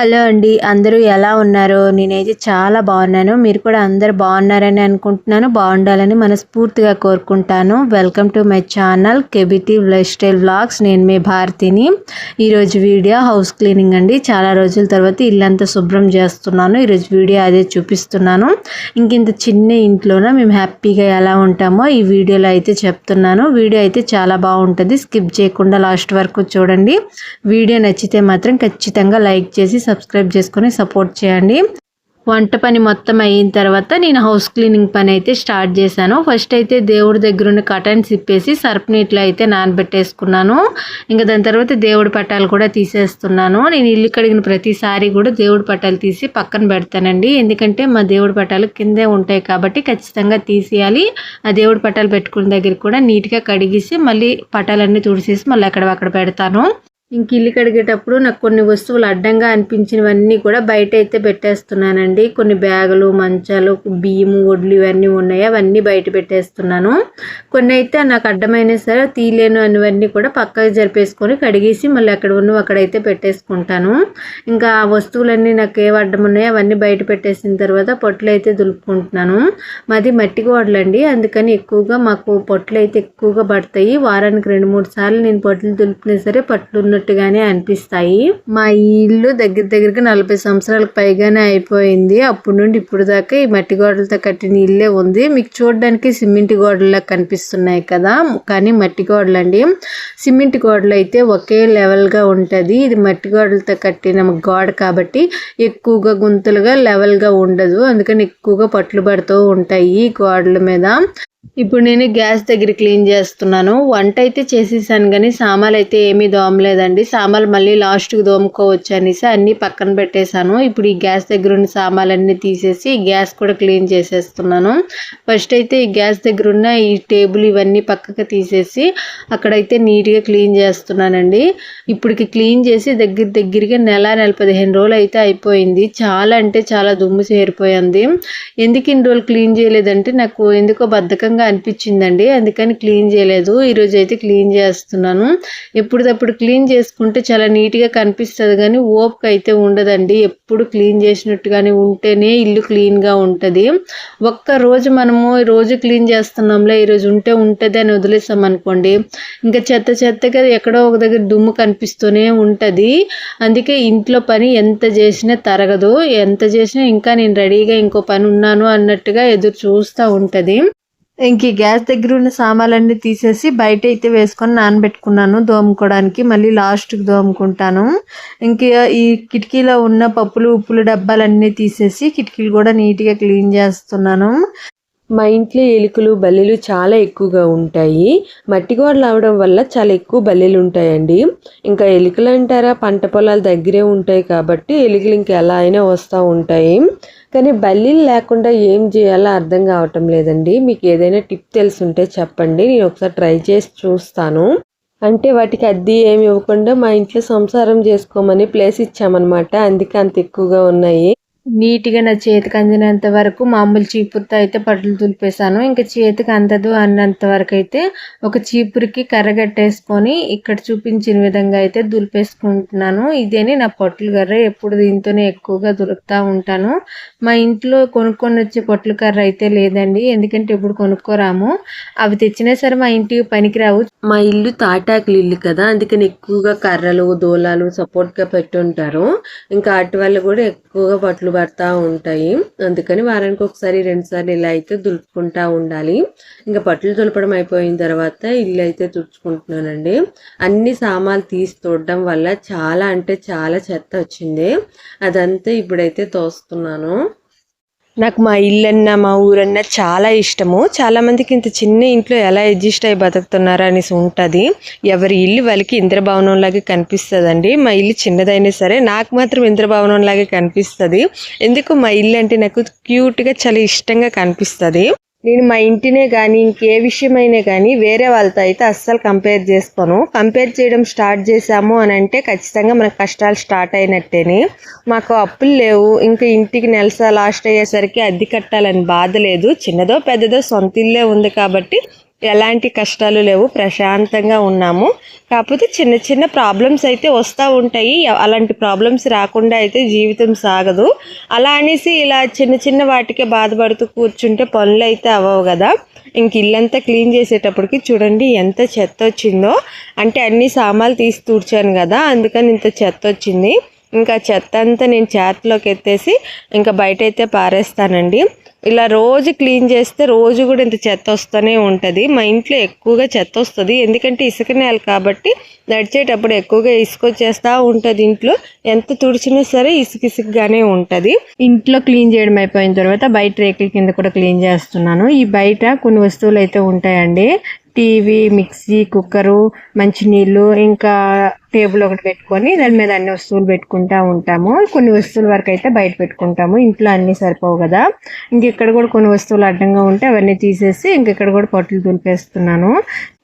Hello అండి. అందరూ ఎలా ఉన్నారు? నేనైతే చాలా బాగున్నాను. మీరు కూడా అందరు బాగున్నారని అనుకుంటున్నాను. బాగుండాలని మనస్ఫూర్తిగా కోరుకుంటాను. Welcome to my channel KBT lifestyle vlogs నేను మీ భారతిని. ఈరోజు వీడియో హౌస్ క్లీనింగ్ అండి. చాలా రోజుల తర్వాత ఇల్లంతా శుభ్రం చేస్తున్నాను. ఈరోజు వీడియో అదే చూపిస్తున్నాను. ఇంక ఇంత చిన్న ఇంట్లోన మేము హ్యాపీగా ఎలా ఉంటామో ఈ వీడియోలో అయితే చెప్తున్నాను. వీడియో అయితే చాలా బాగుంటుంది. స్కిప్ చేయకుండా లాస్ట్ వరకు చూడండి. వీడియో నచ్చితే మాత్రం ఖచ్చితంగా లైక్ చేసి సబ్స్క్రైబ్ చేసుకొని సపోర్ట్ చేయండి. వంట పని మొత్తం అయిన తర్వాత నేను హౌస్ క్లీనింగ్ పని అయితే స్టార్ట్ చేశాను. ఫస్ట్ అయితే దేవుడి దగ్గర ఉన్న కటన్స్ ఇప్పేసి సర్ప్ నీటిలో అయితే నానబెట్టేసుకున్నాను. ఇంకా దాని తర్వాత దేవుడి పట్టాలు కూడా తీసేస్తున్నాను. నేను ఇల్లు కడిగిన ప్రతిసారి కూడా దేవుడి పట్టాలు తీసి పక్కన పెడతానండి. ఎందుకంటే మా దేవుడి పట్టాలు కిందే ఉంటాయి కాబట్టి ఖచ్చితంగా తీసేయాలి. ఆ దేవుడి పట్టాలు పెట్టుకున్న దగ్గర కూడా నీట్గా కడిగేసి మళ్ళీ పట్టాలన్నీ తుడిసేసి మళ్ళీ అక్కడ అక్కడ పెడతాను. ఇంక ఇల్లు కడిగేటప్పుడు నాకు కొన్ని వస్తువులు అడ్డంగా అనిపించినవన్నీ కూడా బయట అయితే పెట్టేస్తున్నానండి. కొన్ని బ్యాగులు మంచాలు బియ్యము ఒడ్లు ఇవన్నీ ఉన్నాయి. అవన్నీ బయట పెట్టేస్తున్నాను. కొన్ని అయితే నాకు అడ్డమైన సరే తీయలేను అనివన్నీ కూడా పక్కకి జరిపేసుకొని కడిగేసి మళ్ళీ అక్కడ ఉన్నవి అక్కడైతే పెట్టేసుకుంటాను. ఇంకా ఆ వస్తువులన్నీ నాకు ఏవి అడ్డం ఉన్నాయో అవన్నీ బయట పెట్టేసిన తర్వాత పొట్లు అయితే దులుపుకుంటున్నాను. మాది మట్టి గోడలండి. అందుకని ఎక్కువగా మాకు పొట్లు అయితే ఎక్కువగా పడతాయి. వారానికి రెండు మూడు సార్లు నేను పొట్లు దులిపినా సరే పట్లు ఉన్నట్టుగానే అనిపిస్తాయి. మా ఇల్లు దగ్గర దగ్గరగా నలభై సంవత్సరాలకు పైగానే అయిపోయింది. అప్పటి నుండి ఇప్పుడు దాకా ఈ మట్టి గోడలతో కట్టిన ఇల్లే ఉంది. మీకు చూడడానికి సిమెంట్ గోడల్లా కనిపిస్తున్నాయి కదా. కానీ మట్టి గోడలు అండి సిమెంట్ గోడలు అయితే ఒకే లెవెల్గా ఉంటుంది. ఇది మట్టి గోడలతో కట్టిన గోడ కాబట్టి ఎక్కువగా గుంతలుగా లెవెల్గా ఉండదు. అందుకని ఎక్కువగా పట్లు పడుతూ ఉంటాయి గోడల మీద. ఇప్పుడు నేను గ్యాస్ దగ్గర క్లీన్ చేస్తున్నాను. వంట అయితే చేసేసాను కానీ సామాన్లు అయితే ఏమీ దోమలేదండి. సామాన్లు మళ్ళీ లాస్ట్కి దోముకోవచ్చు అనేసి అన్నీ పక్కన పెట్టేశాను. ఇప్పుడు ఈ గ్యాస్ దగ్గర ఉన్న సామాన్లన్నీ తీసేసి గ్యాస్ కూడా క్లీన్ చేసేస్తున్నాను. ఫస్ట్ అయితే ఈ గ్యాస్ దగ్గర ఉన్న ఈ టేబుల్ ఇవన్నీ పక్కకు తీసేసి అక్కడైతే నీట్గా క్లీన్ చేస్తున్నానండి. ఇప్పటికి క్లీన్ చేసి దగ్గర దగ్గరగా నెల నెల పదిహేను రోజులు అయితే అయిపోయింది. చాలా అంటే చాలా దుమ్ము చేరిపోయింది ఎందుకు ఇన్ని రోజులు క్లీన్ చేయలేదంటే నాకు ఎందుకో విధంగా అనిపించిందండి. అందుకని క్లీన్ చేయలేదు. ఈరోజు అయితే క్లీన్ చేస్తున్నాను. ఎప్పుడప్పుడు క్లీన్ చేసుకుంటే చాలా నీట్గా కనిపిస్తుంది కానీ ఓపిక అయితే ఉండదండి. ఎప్పుడు క్లీన్ చేసినట్టుగానే ఉంటేనే ఇల్లు క్లీన్గా ఉంటుంది. ఒక్క రోజు మనము రోజు క్లీన్ చేస్తున్నాంలే ఈరోజు ఉంటే ఉంటుంది అని వదిలేసాం అనుకోండి ఇంకా చెత్త చెత్తగా ఎక్కడో ఒక దగ్గర దుమ్ము కనిపిస్తూనే ఉంటుంది. అందుకే ఇంట్లో పని ఎంత చేసినా తరగదు. ఎంత చేసినా ఇంకా నేను రెడీగా ఇంకో పని ఉన్నాను అన్నట్టుగా ఎదురు చూస్తూ ఉంటుంది. ఇంక ఈ గ్యాస్ దగ్గర ఉన్న సామాన్లన్నీ తీసేసి బయట అయితే వేసుకొని నానబెట్టుకున్నాను దోముకోవడానికి. మళ్ళీ లాస్ట్కి దోముకుంటాను. ఇంక ఈ కిటికీలో ఉన్న పప్పులు ఉప్పులు డబ్బాలన్నీ తీసేసి కిటికీలు కూడా నీట్గా క్లీన్ చేస్తున్నాను. మా ఇంట్లో ఎలుకలు బల్లీలు చాలా ఎక్కువగా ఉంటాయి. మట్టి గోడలు అవడం వల్ల చాలా ఎక్కువ బల్లీలు ఉంటాయండి. ఇంకా ఎలుకలు అంటారా పంట పొలాలు దగ్గరే ఉంటాయి కాబట్టి ఎలుకలు ఇంకా ఎలా అయినా వస్తూ ఉంటాయి. కానీ బల్లీలు లేకుండా ఏం చేయాలో అర్థం కావటం లేదండి. మీకు ఏదైనా టిప్ తెలుసుంటే చెప్పండి. నేను ఒకసారి ట్రై చేసి చూస్తాను. అంటే వాటికి అద్దె ఏమి ఇవ్వకుండా మా ఇంట్లో సంసారం చేసుకోమని ప్లేస్ ఇచ్చామన్నమాట. అందుకే అంత ఎక్కువగా ఉన్నాయి. నీట్గా నా చేతికి అందినంత వరకు మామూలు చీపురుతో అయితే పట్లు తులిపేశాను ఇంకా చేతికి అందదు అన్నంత వరకు అయితే ఒక చీపురికి కర్రగట్టేసుకొని ఇక్కడ చూపించిన విధంగా అయితే దులిపేసుకుంటున్నాను. ఇదేనే నా పొట్లు కర్ర. ఎప్పుడు దీంతోనే ఎక్కువగా దొరుకుతూ ఉంటాను. మా ఇంట్లో కొనుక్కొని వచ్చే పొట్ల కర్ర అయితే లేదండి. ఎందుకంటే ఇప్పుడు కొనుక్కోరాము. అవి తెచ్చినా సరే మా ఇంటికి పనికిరావు. మా ఇల్లు తాటాకులు ఇల్లు కదా. అందుకని ఎక్కువగా కర్రలు దోలాలు సపోర్ట్గా పెట్టుంటారు. ఇంకా అటు వల్ల కూడా ఎక్కువగా పట్లు పడతా ఉంటాయి. అందుకని వారానికి ఒకసారి రెండుసార్లు ఇలా అయితే దులుపుకుంటా ఉండాలి. ఇంకా పట్లు దులపడం అయిపోయిన తర్వాత ఇల్లు అయితే తుడుచుకుంటున్నానండి. అన్ని సామాన్లు తీసి తోడడం వల్ల చాలా అంటే చాలా చెత్త వచ్చింది. అదంతా ఇప్పుడైతే తోస్తున్నాను. నాకు మా ఇల్లన్న మా ఊరన్నా చాలా ఇష్టము. చాలా మందికి ఇంత చిన్న ఇంట్లో ఎలా అడ్జస్ట్ అయ్యి బతుకుతున్నారా అనేసి ఉంటుంది. ఎవరి ఇల్లు వాళ్ళకి ఇంద్రభవనం లాగే కనిపిస్తుందండి. మా ఇల్లు చిన్నదైనా సరే నాకు మాత్రం ఇంద్రభవనం లాగే కనిపిస్తుంది. ఎందుకు? మా ఇల్లు అంటే నాకు క్యూట్గా చాలా ఇష్టంగా కనిపిస్తుంది. నేను మా ఇంటినే కానీ ఇంకే విషయమైనా కానీ వేరే వాళ్ళతో అయితే అస్సలు కంపేర్ చేసుకోను. కంపేర్ చేయడం స్టార్ట్ చేసాము అని అంటే ఖచ్చితంగా మనకు కష్టాలు స్టార్ట్ అయినట్టేని. మాకు అప్పులు లేవు. ఇంకా ఇంటికి నెలసా లాస్ట్ అయ్యేసరికి అద్దె కట్టాలని బాధ లేదు. చిన్నదో పెద్దదో సొంత ఇల్లే ఉంది కాబట్టి ఎలాంటి కష్టాలు లేవు ప్రశాంతంగా ఉన్నాము. కాకపోతే చిన్న చిన్న ప్రాబ్లమ్స్ అయితే వస్తూ ఉంటాయి. అలాంటి ప్రాబ్లమ్స్ రాకుండా అయితే జీవితం సాగదు. అలా అనేసి ఇలా చిన్న చిన్న వాటికే బాధపడుతూ కూర్చుంటే పనులు అయితే అవ్వవు కదా. ఇంక ఇల్లంతా క్లీన్ చేసేటప్పటికి చూడండి ఎంత చెత్త వచ్చిందో. అంటే అన్ని సామాన్లు తీసి తూడ్చాను కదా అందుకని ఇంత చెత్త వచ్చింది. ఇంకా చెత్త అంతా నేను చేతిలోకి ఎత్తేసి ఇంకా బయట అయితే పారేస్తానండి. ఇలా రోజు క్లీన్ చేస్తే రోజు కూడా ఇంత చెత్త వస్తూనే ఉంటుంది. మా ఇంట్లో ఎక్కువగా చెత్త వస్తుంది. ఎందుకంటే ఇసుక నేల కాబట్టి నడిచేటప్పుడు ఎక్కువగా ఇసుక వచ్చేస్తూ ఉంటుంది ఇంట్లో. ఎంత తుడిచినా సరే ఇసుక ఇసుకగానే ఉంటుంది. ఇంట్లో క్లీన్ చేయడం అయిపోయిన తర్వాత బయట రేకుల కింద కూడా క్లీన్ చేస్తున్నాను. ఈ బయట కొన్ని వస్తువులు అయితే ఉంటాయండి. టీవీ మిక్సీ కుక్కరు మంచినీళ్ళు ఇంకా టేబుల్ ఒకటి పెట్టుకొని దాని మీద అన్ని వస్తువులు పెట్టుకుంటూ ఉంటాము. కొన్ని వస్తువుల వరకు అయితే బయట పెట్టుకుంటాము. ఇంట్లో అన్ని సరిపోవు కదా. ఇంక ఇక్కడ కూడా కొన్ని వస్తువులు అడ్డంగా ఉంటే అవన్నీ తీసేసి ఇంక ఇక్కడ కూడా పొట్టలు దులిపేస్తున్నాను.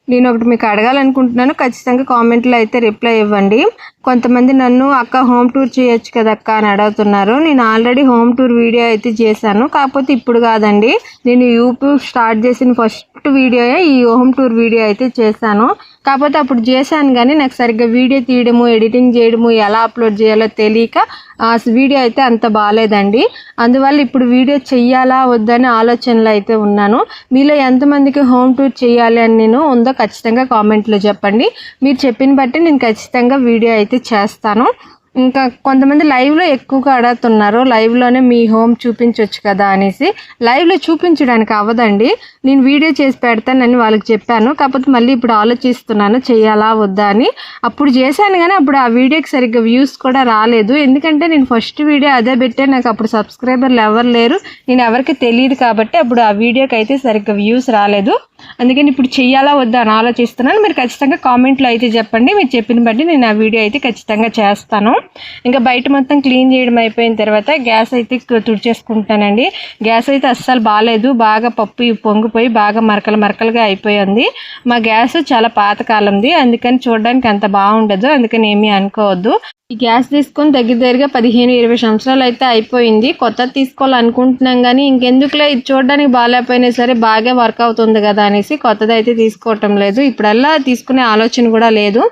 నేను ఒకటి మీకు అడగాలనుకుంటున్నాను. ఖచ్చితంగా కామెంట్లో అయితే రిప్లై ఇవ్వండి. కొంతమంది నన్ను అక్క హోమ్ టూర్ చేయొచ్చు కదా అక్క అని అడుగుతున్నారు. నేను ఆల్రెడీ హోమ్ టూర్ వీడియో అయితే చేశాను. కాకపోతే ఇప్పుడు కాదండి. నేను యూట్యూబ్ స్టార్ట్ చేసిన ఫస్ట్ వీడియోయే ఈ హోమ్ టూర్ వీడియో అయితే చేశాను. కాకపోతే అప్పుడు చేశాను కానీ నాకు సరిగ్గా వీడియో తీయడము ఎడిటింగ్ చేయడము ఎలా అప్లోడ్ చేయాలో తెలియక ఆ వీడియో అయితే అంత బాగాలేదండి. అందువల్ల ఇప్పుడు వీడియో చెయ్యాలా వద్దని ఆలోచనలో అయితే ఉన్నాను. మీలో ఎంతమందికి హోమ్ టూర్ చేయాలి అని నేను ఉందో ఖచ్చితంగా కామెంట్లో చెప్పండి. మీరు చెప్పిన బట్టి నేను ఖచ్చితంగా వీడియో అయితే చేస్తాను. ఇంకా కొంతమంది లైవ్లో ఎక్కువగా అడుగుతున్నారు లైవ్లోనే మీ హోమ్ చూపించవచ్చు కదా అనేసి. లైవ్లో చూపించడానికి అవ్వదండి. నేను వీడియో చేసి పెడతానని వాళ్ళకి చెప్పాను. కాకపోతే మళ్ళీ ఇప్పుడు ఆలోచిస్తున్నాను చేయాలా వద్దా అని. అప్పుడు చేశాను కానీ అప్పుడు ఆ వీడియోకి సరిగ్గా వ్యూస్ కూడా రాలేదు. ఎందుకంటే నేను ఫస్ట్ వీడియో అదే పెట్టే నాకు అప్పుడు సబ్స్క్రైబర్లు ఎవరు లేరు. నేను ఎవరికి తెలియదు కాబట్టి అప్పుడు ఆ వీడియోకి అయితే సరిగ్గా వ్యూస్ రాలేదు. అందుకని ఇప్పుడు చెయ్యాలా వద్దా అని ఆలోచిస్తున్నాను. మీరు ఖచ్చితంగా కామెంట్లో అయితే చెప్పండి. మీరు చెప్పిన బట్టి నేను ఆ వీడియో అయితే ఖచ్చితంగా చేస్తాను. ఇంకా బయట మొత్తం క్లీన్ చేయడం అయిపోయిన తర్వాత గ్యాస్ అయితే తుడిచేసుకుంటానండి. గ్యాస్ అయితే అస్సలు బాగాలేదు బాగా పప్పు పొంగిపోయి బాగా మరకలు మరకలుగా అయిపోయింది మా గ్యాస్ చాలా పాతకాలంది. అందుకని చూడడానికి అంత బాగుండదు. అందుకని ఏమీ అనుకోవద్దు. ఈ గ్యాస్ తీసుకొని దగ్గర దగ్గరగా పదిహేను ఇరవై సంవత్సరాలు అయితే అయిపోయింది. కొత్త తీసుకోవాలనుకుంటున్నాం కానీ ఇంకెందుకులే? ఇది చూడడానికి బాగాలేకపోయినా సరే బాగా వర్క్ అవుతుంది కదా అనేసి కొత్తది అయితే తీసుకోవటం లేదు. ఇప్పుడల్లా తీసుకునే ఆలోచన కూడా లేదు.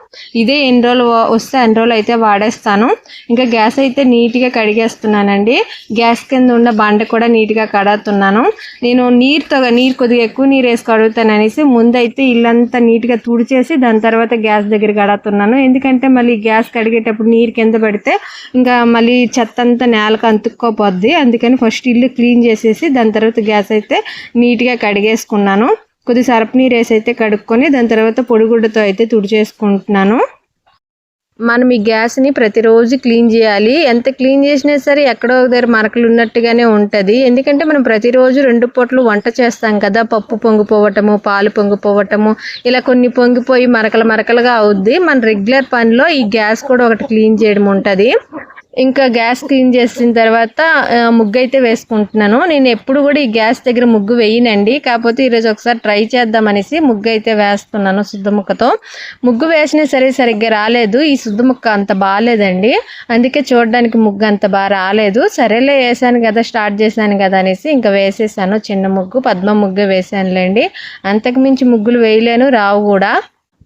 ఇదే ఎన్ని రోజులు వస్తే ఎన్ని రోజులు అయితే వాడేస్తాను. ఇంకా గ్యాస్ అయితే నీట్గా కడిగేస్తున్నానండి. గ్యాస్ కింద ఉన్న బండ కూడా నీట్గా కడుగుతున్నాను. నేను నీరుతో నీరు కొద్దిగా ఎక్కువ నీరు వేసి కడుగుతాను అనేసి ముందైతే ఇల్లంతా నీట్గా తుడిచేసి దాని తర్వాత గ్యాస్ దగ్గర కడుగుతున్నాను. ఎందుకంటే మళ్ళీ గ్యాస్ కడిగేటప్పుడు నీరు కింద పడితే ఇంకా మళ్ళీ చెత్త అంతా నేలకు అంతుక్కోపోద్ది. అందుకని ఫస్ట్ ఇల్లు క్లీన్ చేసేసి దాని తర్వాత గ్యాస్ అయితే నీట్గా కడిగేసుకున్నాను. కొద్ది సరపు నీరు వేసి అయితే కడుక్కొని దాని తర్వాత పొడిగుడ్డతో అయితే తుడిచేసుకుంటున్నాను. మనం ఈ గ్యాస్ని ప్రతిరోజు క్లీన్ చేయాలి. ఎంత క్లీన్ చేసినా సరే ఎక్కడో ఒక దగ్గర మరకలు ఉన్నట్టుగానే ఉంటుంది. ఎందుకంటే మనం ప్రతిరోజు రెండు పూటలు వంట చేస్తాం కదా. పప్పు పొంగిపోవటము పాలు పొంగిపోవటము ఇలా కొన్ని పొంగిపోయి మరకలు మరకలుగా అవుద్ది. మన రెగ్యులర్ పనిలో ఈ గ్యాస్ కూడా ఒకటి క్లీన్ చేయడం ఉంటుంది. ఇంకా గ్యాస్ క్లీన్ చేసిన తర్వాత ముగ్గు అయితే వేసుకుంటున్నాను. నేను ఎప్పుడు కూడా ఈ గ్యాస్ దగ్గర ముగ్గు వేయనండి. కాకపోతే ఈరోజు ఒకసారి ట్రై చేద్దాం అనేసి ముగ్గు అయితే వేస్తున్నాను శుద్ధ ముక్కతో. ముగ్గు వేసినా సరే సరిగ్గా రాలేదు. ఈ శుద్ధ ముక్క అంత బాగాలేదండి. అందుకే చూడడానికి ముగ్గు అంత బాగా రాలేదు. సరేలే వేసాను కదా స్టార్ట్ చేశాను కదా అనేసి ఇంకా వేసేసాను. చిన్న ముగ్గు పద్మ ముగ్గు వేసానులేండి అంతకుమించి ముగ్గులు వేయలేను రావు కూడా.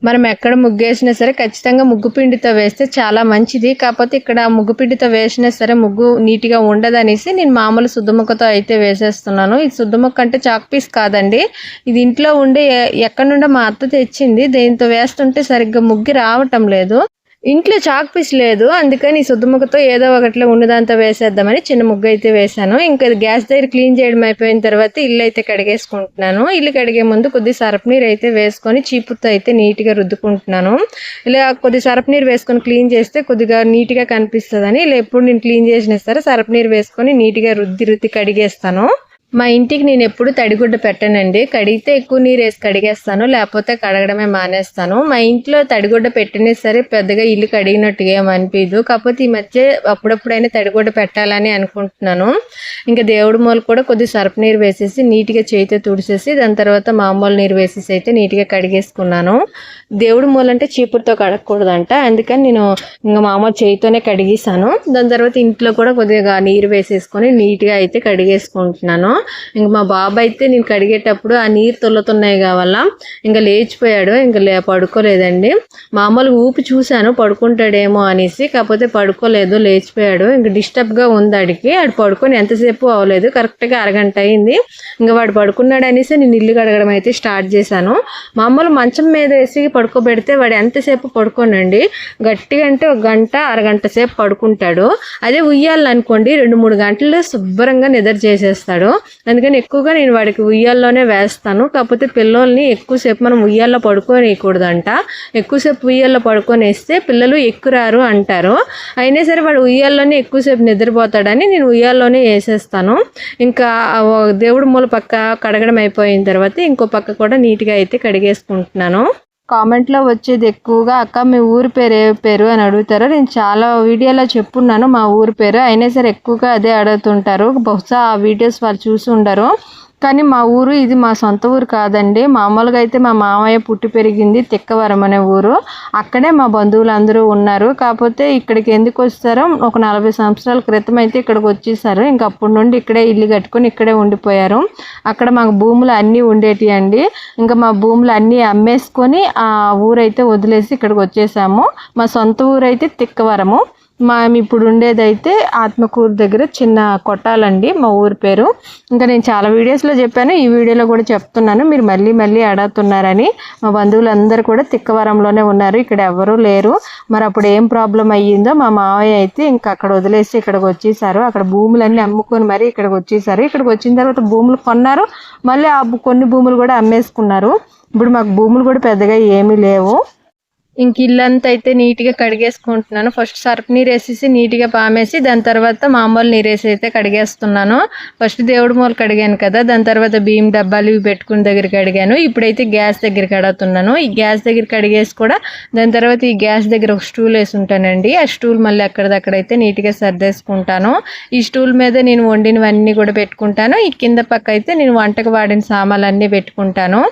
మనం ఎక్కడ ముగ్గు వేసినా సరే ఖచ్చితంగా ముగ్గు పిండితో వేస్తే చాలా మంచిది. కాకపోతే ఇక్కడ ముగ్గు పిండితో వేసినా సరే ముగ్గు నీట్గా ఉండదనేసి నేను మామూలు శుద్ధముక్కతో అయితే వేసేస్తున్నాను. ఇది శుద్ధముక్క అంటే చాక్ పీస్ కాదండి. ఇది ఇంట్లో ఉండే ఎక్కడ ఎక్కడి నుండో మా అత్త తెచ్చింది. దీంతో వేస్తుంటే సరిగ్గా ముగ్గు రావటం లేదు. ఇంట్లో చాక్ పీస్ లేదు. అందుకని సుద్దుముఖతో ఏదో ఒకటిలో ఉన్నదంతా వేసేద్దామని చిన్న ముగ్గు అయితే వేశాను. ఇంకా గ్యాస్ దగ్గర క్లీన్ చేయడం అయిపోయిన తర్వాత ఇల్లు అయితే కడిగేసుకుంటున్నాను. ఇల్లు కడిగే ముందు కొద్ది సరపునీరు అయితే వేసుకొని చీపుతో అయితే నీట్గా రుద్దుకుంటున్నాను. ఇలా కొద్ది సరపునీరు వేసుకొని క్లీన్ చేస్తే కొద్దిగా నీట్గా కనిపిస్తుందని. ఇలా ఎప్పుడు నేను క్లీన్ చేసినా సరే సరపునీరు వేసుకొని నీట్గా రుద్ది రుద్ది కడిగేస్తాను. మా ఇంటికి నేను ఎప్పుడు తడిగుడ్డ పెట్టనండి. కడిగితే ఎక్కువ నీరు వేసి కడిగేస్తాను లేకపోతే కడగడమే మానేస్తాను. మా ఇంట్లో తడిగుడ్డ పెట్టినా సరే పెద్దగా ఇల్లు కడిగినట్టుగా ఏమనిపించదు అనిపించదు కాకపోతే ఈ మధ్య అప్పుడప్పుడైనా తడిగుడ్డ పెట్టాలని అనుకుంటున్నాను. ఇంకా దేవుడి మూల కూడా కొద్ది సరపు నీరు వేసేసి నీట్గా చేయితో తుడిచేసి దాని తర్వాత మామూలు నీరు వేసేసి అయితే నీట్గా కడిగేసుకున్నాను. దేవుడి మూల అంటే చీపురుతో కడగకూడదంట. అందుకని నేను ఇంకా మామూలు చేయితోనే కడిగేసాను దాని తర్వాత ఇంట్లో కూడా కొద్దిగా నీరు వేసేసుకొని నీట్గా అయితే కడిగేసుకుంటున్నాను. ఇంక మా బాబు అయితే నేను కడిగేటప్పుడు ఆ నీరు తొల్లుతున్నాయి కావాలా. ఇంకా లేచిపోయాడు ఇంకా లే పడుకోలేదండి. మామూలుగా ఊపి చూశాను పడుకుంటాడేమో అనేసి కాకపోతే పడుకోలేదు లేచిపోయాడు. ఇంకా డిస్టర్బ్గా ఉంది అడిగి ఆడు పడుకొని ఎంతసేపు అవ్వలేదు కరెక్ట్గా అరగంట అయింది. ఇంకా వాడు పడుకున్నాడు అనేసి నేను ఇల్లు కడగడం అయితే స్టార్ట్ చేశాను. మామూలు మంచం మీద వేసి పడుకోబెడితే వాడు ఎంతసేపు పడుకోనండి? గట్టిగా అంటే ఒక గంట అరగంట సేపు పడుకుంటాడు. అదే ఉయ్యాలనుకోండి రెండు మూడు గంటలు శుభ్రంగా నిద్ర చేసేస్తాడు. అందుకని ఎక్కువగా నేను వాడికి ఉయ్యాల్లోనే వేస్తాను. కాకపోతే పిల్లల్ని ఎక్కువసేపు మనం ఉయ్యాల్లో పడుకోనియకూడదంట. ఎక్కువసేపు ఉయ్యాల్లో పడుకొనేస్తే పిల్లలు ఎక్కురారు అంటారు. అయినా సరే వాడు ఉయ్యాల్లోనే ఎక్కువసేపు నిద్రపోతాడని నేను ఉయ్యాల్లోనే వేసేస్తాను. ఇంకా దేవుడు దేవుడి మూల పక్క కడగడం అయిపోయిన తర్వాత ఇంకో పక్క కూడా నీట్గా అయితే కడిగేసుకుంటున్నాను. కామెంట్లో వచ్చేది ఎక్కువగా అక్క మీ ఊరి పేరు ఏ పేరు? అని అడుగుతారు. నేను చాలా వీడియోలో చెప్పున్నాను మా ఊరి పేరు. అయినా సరే ఎక్కువగా అదే అడుగుతుంటారు. బహుశా ఆ వీడియోస్ వాళ్ళు చూసి ఉండరు. కానీ మా ఊరు ఇది మా సొంత ఊరు కాదండి. మామూలుగా అయితే మా మామయ్య పుట్టి పెరిగింది తిక్కవరం అనే ఊరు. అక్కడే మా బంధువులు అందరూ ఉన్నారు. కాకపోతే ఇక్కడికి ఎందుకు వస్తారో ఒక నలభై సంవత్సరాల క్రితం అయితే ఇక్కడికి వచ్చేసారు. ఇంక అప్పటి నుండి ఇక్కడే ఇల్లు కట్టుకొని ఇక్కడే ఉండిపోయారు. అక్కడ మాకు భూములు అన్నీ ఉండేటి అండి. ఇంకా మా భూములు అన్నీ అమ్మేసుకొని ఆ ఊరైతే వదిలేసి ఇక్కడికి వచ్చేసాము. మా సొంత ఊరైతే తిక్కవరము. మేము ఇప్పుడు ఉండేదైతే ఆత్మకూరు దగ్గర చిన్న కొట్టాలండి మా ఊరి పేరు. ఇంకా నేను చాలా వీడియోస్లో చెప్పాను ఈ వీడియోలో కూడా చెప్తున్నాను. మీరు మళ్ళీ మళ్ళీ అడుగుతున్నారని మా బంధువులందరూ కూడా తిక్కవరంలోనే ఉన్నారు ఇక్కడ ఎవరూ లేరు. మరి అప్పుడు ఏం ప్రాబ్లం అయ్యిందో మా మావయ్య అయితే ఇంకా అక్కడ వదిలేసి ఇక్కడికి వచ్చేసారు. అక్కడ భూములన్నీ అమ్ముకొని మరి ఇక్కడికి వచ్చేసారు. ఇక్కడికి వచ్చిన తర్వాత భూములు కొన్నారు. మళ్ళీ ఆ కొన్ని భూములు కూడా అమ్మేసుకున్నారు. ఇప్పుడు మాకు భూములు కూడా పెద్దగా ఏమీ లేవు. ఇంక ఇల్లంతా అయితే నీట్గా కడిగేసుకుంటున్నాను. ఫస్ట్ సర్ఫ్ నీరు వేసేసి నీట్గా పామేసి దాని తర్వాత మామూలు నీరు వేసి అయితే కడిగేస్తున్నాను. ఫస్ట్ దేవుడి మూల కడిగాను కదా దాని తర్వాత బియ్యం డబ్బాలు ఇవి పెట్టుకుని దగ్గర కడిగాను. ఇప్పుడైతే గ్యాస్ దగ్గర కడుగుతున్నాను. ఈ గ్యాస్ దగ్గర కడిగేసి కూడా దాని తర్వాత ఈ గ్యాస్ దగ్గర ఒక స్టూల్ వేసి ఉంటానండి. ఆ స్టూల్ మళ్ళీ అక్కడదక్కడైతే నీట్గా సర్దేసుకుంటాను. ఈ స్టూల్ మీద నేను వండినవన్నీ కూడా పెట్టుకుంటాను. ఈ కింద పక్క అయితే నేను వంటకు వాడిన సామాన్లన్నీ పెట్టుకుంటాను.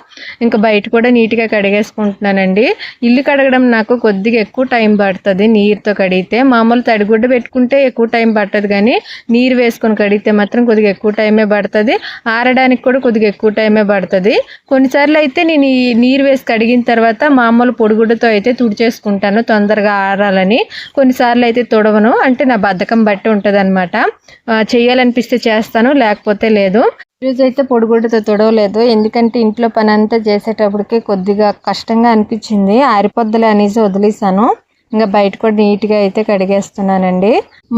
ఇంకా బయట కూడా నీట్గా కడిగేసుకుంటున్నానండి. ఇల్లు కడగడం నాకు కొద్దిగా ఎక్కువ టైం పడుతుంది నీరుతో కడిగితే. మామూలు తడిగుడ్డ పెట్టుకుంటే ఎక్కువ టైం పట్టదు కానీ నీరు వేసుకొని కడిగితే మాత్రం కొద్దిగా ఎక్కువ టైమే పడుతుంది. ఆరడానికి కూడా కొద్దిగా ఎక్కువ టైమే పడుతుంది. కొన్నిసార్లు అయితే నేను ఈ నీరు వేసి కడిగిన తర్వాత మామూలు పొడిగుడ్డతో అయితే తుడిచేసుకుంటాను తొందరగా ఆరాలని. కొన్నిసార్లు అయితే తుడవను అంటే నా బద్ధకం బట్టి ఉంటుంది అనమాట చేయాలనిపిస్తే చేస్తాను లేకపోతే లేదు. ఈరోజు అయితే పొడిగుడ్డతో తొడవలేదు. ఎందుకంటే ఇంట్లో పని అంతా చేసేటప్పటికే కొద్దిగా కష్టంగా అనిపించింది. ఆరిపోద్దులే అనేసి వదిలేసాను ఇంకా బయట కూడా నీట్గా అయితే కడిగేస్తున్నానండి.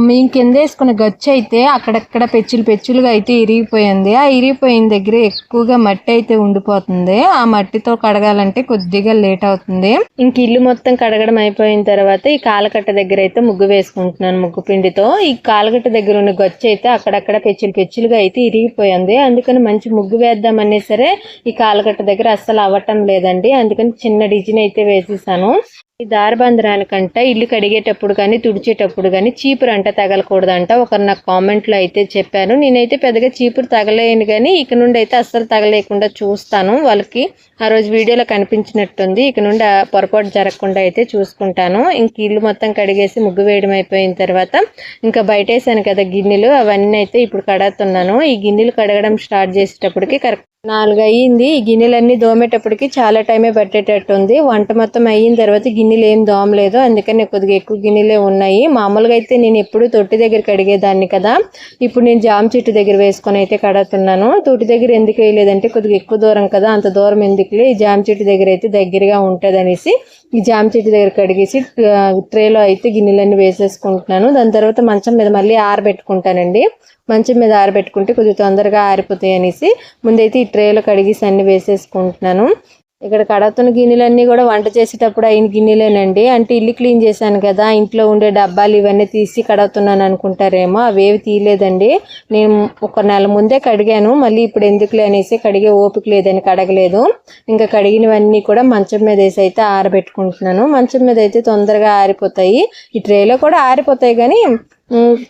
మేము కింద వేసుకున్న గచ్చు అయితే అక్కడక్కడ పెచ్చులు పెచ్చులుగా అయితే ఇరిగిపోయింది. ఆ ఇరిగిపోయిన దగ్గర ఎక్కువగా మట్టి అయితే ఉండిపోతుంది. ఆ మట్టితో కడగాలంటే కొద్దిగా లేట్ అవుతుంది. ఇంక ఇల్లు మొత్తం కడగడం అయిపోయిన తర్వాత ఈ కాలకట్ట దగ్గర అయితే ముగ్గు వేసుకుంటున్నాను ముగ్గు పిండితో. ఈ కాలకట్ట దగ్గర ఉన్న గచ్చు అయితే అక్కడక్కడ పెచ్చులు పెచ్చులుగా అయితే ఇరిగిపోయింది. అందుకని మంచి ముగ్గు వేద్దామనే సరే ఈ కాలకట్ట దగ్గర అస్సలు అవ్వటం లేదండి. అందుకని చిన్న డిజైన్ అయితే వేసేసాను. ఈ దారబంధరానికంట ఇల్లు కడిగేటప్పుడు కానీ తుడిచేటప్పుడు కానీ చీపురు అంట తగలకూడదంట. ఒకరు నాకు కామెంట్లో అయితే చెప్పారు. నేనైతే పెద్దగా చీపురు తగలేను కానీ ఇక నుండి అయితే అస్సలు తగలేకుండా చూస్తాను. వాళ్ళకి ఆ రోజు వీడియోలో కనిపించినట్టుంది. ఇక నుండి పొరపాటు జరగకుండా అయితే చూసుకుంటాను. ఇంక ఇల్లు మొత్తం కడిగేసి ముగ్గు వేయడం అయిపోయిన తర్వాత ఇంకా బయట వేసాను కదా గిన్నెలు. అవన్నీ అయితే ఇప్పుడు కడుగుతున్నాను. ఈ గిన్నెలు కడగడం స్టార్ట్ చేసేటప్పటికి కరెక్ట్ నాలుగు అయ్యింది ఈ గిన్నెలన్నీ దోమేటప్పటికి చాలా టైమే పట్టేటట్టు ఉంది వంట మొత్తం అయిన తర్వాత గిన్నెలు ఏం దోమలేదు అందుకని కొద్దిగా ఎక్కువ గిన్నెలే ఉన్నాయి. మామూలుగా అయితే నేను ఎప్పుడు తొట్టి దగ్గర కడిగేదాన్ని కదా. ఇప్పుడు నేను జామ చెట్టు దగ్గర వేసుకొని అయితే కడుగుతున్నాను. తొట్టి దగ్గర ఎందుకు వేయలేదంటే కొద్దిగా ఎక్కువ దూరం కదా అంత దూరం ఎందుకులే? ఈ జామ చెట్టు దగ్గర అయితే దగ్గరగా ఉంటుంది అనేసి ఈ జామ చెట్టు దగ్గర కడిగేసి ట్రేలో అయితే గిన్నెలన్నీ వేసేసుకుంటున్నాను. దాని తర్వాత మంచం మీద మళ్ళీ ఆరబెట్టుకుంటానండి. మంచం మీద ఆరబెట్టుకుంటే కొద్దిగా తొందరగా ఆరిపోతాయి అనేసి ముందైతే ఈ ట్రేలో కడిగేసి అన్ని వేసేసుకుంటున్నాను. ఇక్కడ కడుగుతున్న గిన్నెలన్నీ కూడా వంట చేసేటప్పుడు అయిన గిన్నెలేనండి. అంటే ఇల్లు క్లీన్ చేశాను కదా ఇంట్లో ఉండే డబ్బాలు ఇవన్నీ తీసి కడుగుతున్నాను అనుకుంటారేమో అవేవి తీయలేదండి. నేను ఒక నెల ముందే కడిగాను మళ్ళీ ఇప్పుడు ఎందుకులే అనేసి కడిగే ఓపిక లేదని కడగలేదు. ఇంకా కడిగినవన్నీ కూడా మంచం మీద వేసి అయితే ఆరబెట్టుకుంటున్నాను. మంచం మీద అయితే తొందరగా ఆరిపోతాయి. ఈ ట్రేలో కూడా ఆరిపోతాయి కానీ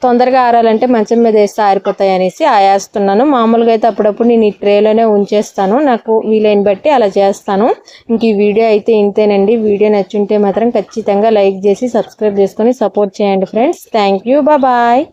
తొందరగా ఆరాలంటే మంచం మీద వేస్తే ఆరిపోతాయి అనేసి ఆయాస్తున్నాను. మామూలుగా అయితే అప్పుడప్పుడు నేను ఈ ట్రేలోనే ఉంచేస్తాను. నాకు వీలైన బట్టి అలా చేస్తాను. ఇంక ఈ వీడియో అయితే ఇంతేనండి. వీడియో నచ్చుంటే మాత్రం ఖచ్చితంగా లైక్ చేసి సబ్స్క్రైబ్ చేసుకొని సపోర్ట్ చేయండి ఫ్రెండ్స్. Thank you. బాయ్.